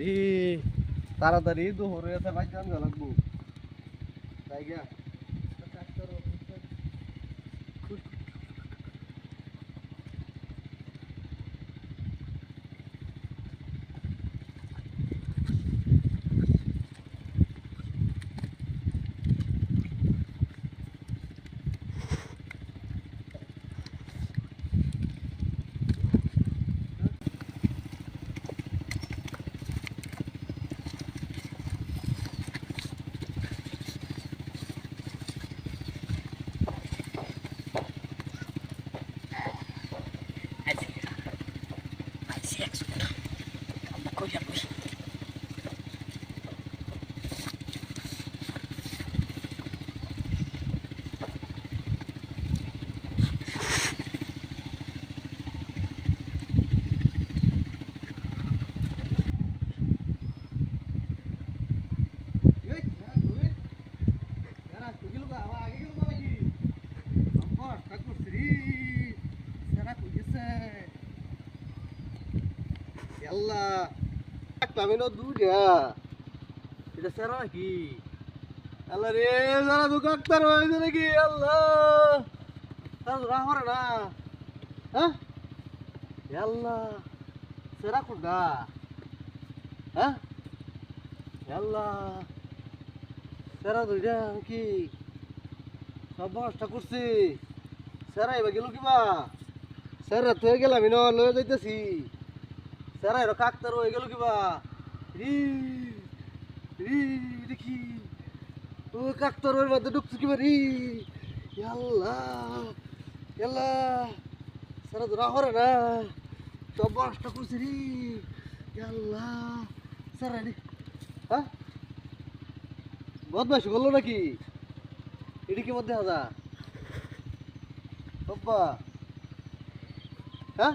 রে তাড়াতাড়ি দুপুরে জান লাগবো। তাই গিয়া koyacağımış. Allah আমি দুটা এটা সেরা নাকি? আল্লাহ রে, যারা দু কাকতার হয়েছে নাকি? আল্লাহ। তারা রাহরে না। হ্যাঁ? আল্লাহ, সেরা কোনটা? হ্যাঁ? আল্লাহ, সেরা দুইটা কি সব নষ্ট করছি। সেরা এবার গেল কিবা? সেরা তুই গেলাম আমি লয়ে যাইতেছি। সেরা এর কাকতার হয়ে গেল কিবা রি রি, দেখি। ও কাকতার ওর মধ্যে ঢুকছে কিবা রি আল্লাহ আল্লাহ সেরা তো রাহরে না। সব নষ্ট করছি রি আল্লাহ সেরা রে হ্যাঁ? বদমাইশ করল নাকি? এটি কি মধ্যে হাজা। বাবা হ্যাঁ?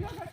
Yeah.